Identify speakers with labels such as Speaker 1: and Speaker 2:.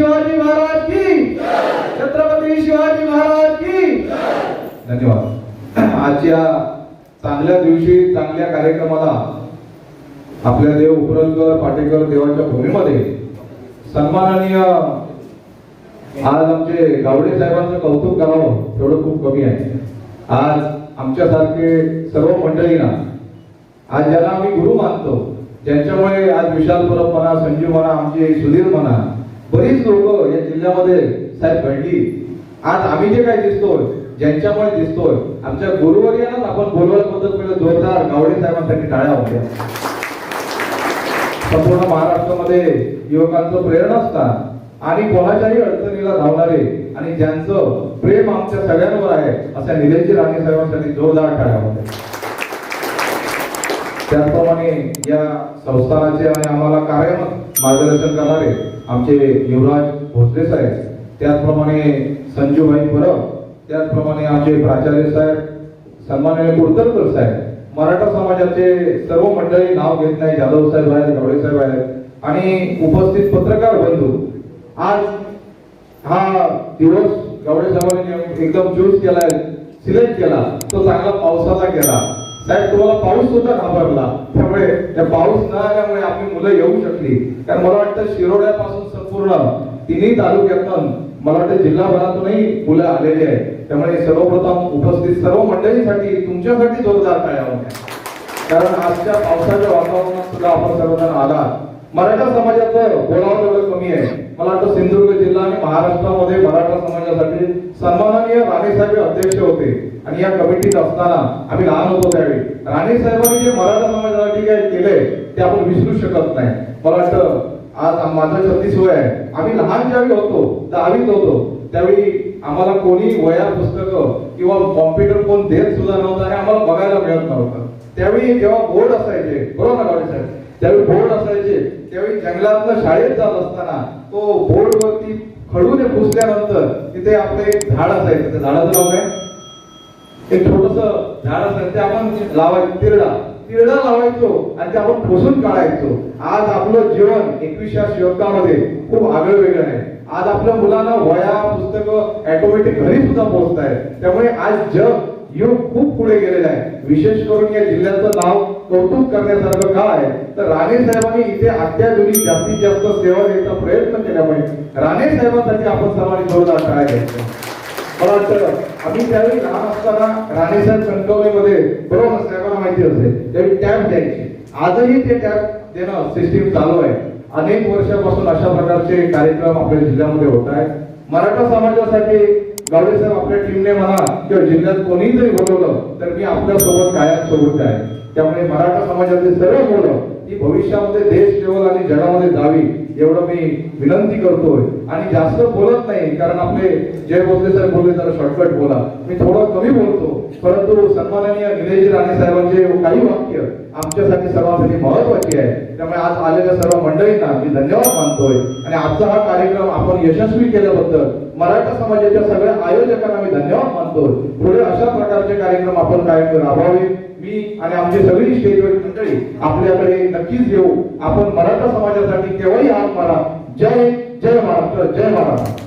Speaker 1: शिवाजी महाराज की छत्रपती शिवाजी महाराज की धन्यवाद. आजच्या चांगल्या दिवशी चांगल्या कार्यक्रमाला आपल्या देव उपरलकर पाटेकर देवाच्या भूमीमध्ये सन्माननीय आज आमचे गावडे साहेबांचं कौतुक करावं तेवढं खूप कमी आहे. आज आमच्यासारखे सर्व मंडळींना आज ज्यांना आम्ही गुरु मानतो ज्यांच्यामुळे आज विशाल परब म्हणा संजीव म्हणा आमचे सुधीर म्हणा बरीच लोक जिल्ह्यामध्ये साहेब घडली. आज आम्ही जे काय दिसतोय ज्यांच्यामुळे दिसतोय आमच्या गुरुवर्यांनाच आपण बोलवायला मदत मिळेल जोरदार गावडे साहेबांसाठी टाळ्या होत्या. संपूर्ण महाराष्ट्रामध्ये युवकांचं प्रेरणास्थान आणि कोणाच्याही अडचणीला धावणारे आणि ज्यांचं प्रेम आमच्या सगळ्यांवर आहे अशा निलेशजी राणे साहेबांसाठी जोरदार टाळ्या होत्या. त्याचप्रमाणे या संस्थानाचे आणि आम्हाला कार्य मार्गदर्शन करणारे आमचे युवराज भोसले साहेब त्याचप्रमाणे संजूभाई परब त्याचप्रमाणे आमचे प्राचार्य साहेब सन्माननीय कुडतरकर साहेब मराठा समाजाचे सर्व मंडळी नाव घेत नाही जाधव साहेब आहेत गवळे साहेब आहेत. आणि उपस्थित पत्रकार बंधू आज हा दिवस गवळे साहेबांनी एकदम चूज केलाय सिलेक्ट केला तो चांगला पावसाचा केला. साहेब तुम्हाला पाऊस सुद्धा घाबरला. त्यामुळे त्या पाऊस न आल्यामुळे आपली मुलं येऊ शकली. कारण मला वाटतं शिरोड्यापासून संपूर्ण तिन्ही तालुक्यातून मला वाटतं जिल्हाभरातूनही मुलं आलेली आहेत. त्यामुळे सर्वप्रथम उपस्थित सर्व मंडळीसाठी तुमच्यासाठी जोरदार टाळ्या होत्या. कारण आजच्या पावसाच्या वातावरणात सुद्धा आपण सर्वजण आला मराठा समाजाचं बोलावं तेवढं कमी आहे. मला वाटतं सिंधुदुर्ग जिल्हा आणि महाराष्ट्रामध्ये मराठा समाजासाठी सन्माननीय राणे साहेब अध्यक्ष होते. आणि या कमिटीत असताना आम्ही लहान होतो त्यावेळी. राणे साहेबांनी जे मराठा समाजासाठी काय केले ते आपण विसरू शकत नाही. मला वाटतं आज आम- माझं छत्तीस वय आहे. आम्ही लहान ज्यावेळी होतो दहावीत होतो त्यावेळी आम्हाला कोणी वया पुस्तकं किंवा कॉम्प्युटर कोण देत सुद्धा नव्हता आणि आम्हाला बघायला मिळत नव्हतं. त्यावेळी जेव्हा बोर्ड असायचे बरोबर ना गावडे साहेब? त्यावेळी बोर्ड असायचे त्यावेळी जंगलातनं शाळेत जात असताना तो बोर्ड वरती खडूने पुसल्यानंतर तिथे आपलं एक झाड असायचं. त्या झाडाचं नाव काय? एक छोटस झाड असायचं ते आपण लावायचं तिरडा. तिरडा लावायचो आणि ते आपण पोसून काढायचो. आज आपलं जीवन एकविसच्या शतकामध्ये खूप आगळं वेगळं आहे. आज आपल्या मुलांना वया पुस्तकं ऑटोमॅटिक घरी सुद्धा पोहोचत आहे त्यामुळे आज जग युग खूप पुढे गेलेलं आहे. विशेष करून या जिल्ह्याचं नाव कौतुक करण्यासारखं काय आहे? तर राणे साहेबांनी इथे अत्याधुनिक जास्तीत जास्त सेवा द्यायचा प्रयत्न केल्यामुळे राणे साहेबांसाठी आपण सर्वांनी जोरदार टाळ्या घ्यायचं मला वाटतं आम्ही त्यावेळी लहान असताना राणे साहेब बरोबर साहेबांना माहिती असेल त्यावेळी टॅब द्यायची. आजही ते टॅब देणं सिस्टीम चालू आहे. अनेक वर्षापासून अशा प्रकारचे कार्यक्रम आपल्या जिल्ह्यामध्ये होत आहेत. मराठा समाजासाठी गावडे साहेब आपल्या टीमने म्हणा किंवा जिल्ह्यात कोणी जरी बोलवलं तर मी आपल्यासोबत कायम सोबत आहे. त्यामुळे मराठा समाजातील सर्व मुलं ही भविष्यामध्ये देश लेवल आणि जगामध्ये जावी एवढं मी विनंती करतोय. आणि जास्त बोलत नाही कारण आपले जय बोलते सर बोलले तर शॉर्टकट बोला. मी थोडं कमी बोलतो परंतु सन्माननीय निलेशजी राणे साहेबांचे काही वाक्य आमच्यासाठी सर्वांसाठी महत्वाची आहे. त्यामुळे आज आलेल्या सर्व मंडळींना मी धन्यवाद मानतोय. आणि आजचा हा कार्यक्रम आपण यशस्वी केल्याबद्दल मराठा समाजाच्या सगळ्या आयोजकांना मी धन्यवाद मानतोय. पुढे अशा प्रकारचे कार्यक्रम आपण कायम राबवावे. मी आणि आमची सगळी स्टेजवर मंडळी आपल्याकडे नक्कीच देऊ आपण मराठा समाजासाठी केव्हाही हात मारा. जय जय महाराष्ट्र जय महाराष्ट्र.